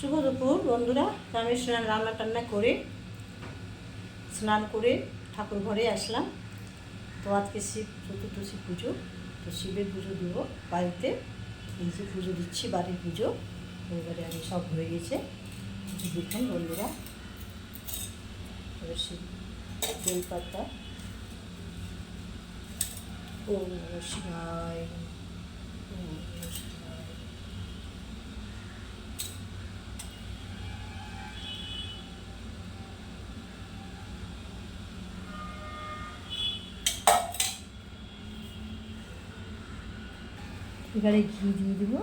শুভ দুপুর, বন্ধুরা। আমি স্নান, রান্না টান্না করে, স্নান করে ঠাকুর ঘরে আসলাম। তো আজকে শিব, চতুর্দশী পুজো। তো শিবের পুজো দেব বাড়িতে। এই যে পুজো দিচ্ছি, বাড়ির পুজো। এবারে আমি সব হয়ে গেছে। দেখুন, বন্ধুরা। এবার শিব বেলপাতা ও শিবায়। নমঃ শিবায়। এবারে ঘি দিয়ে দেবো।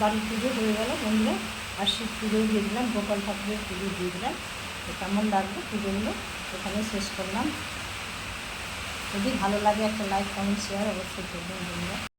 বাড়ির পুজো হয়ে গেল, বন্ধুরা। আর শিব পুজোও দিয়ে দিলাম, গোপাল ঠাকুরের পুজো দিয়ে দিলাম। তো কেমন লাগবে পুজোগুলো? এখানে শেষ করলাম। যদি ভালো লাগে একটা লাইক কমেন্ট শেয়ার অবশ্যই করবেন, বন্ধুরা।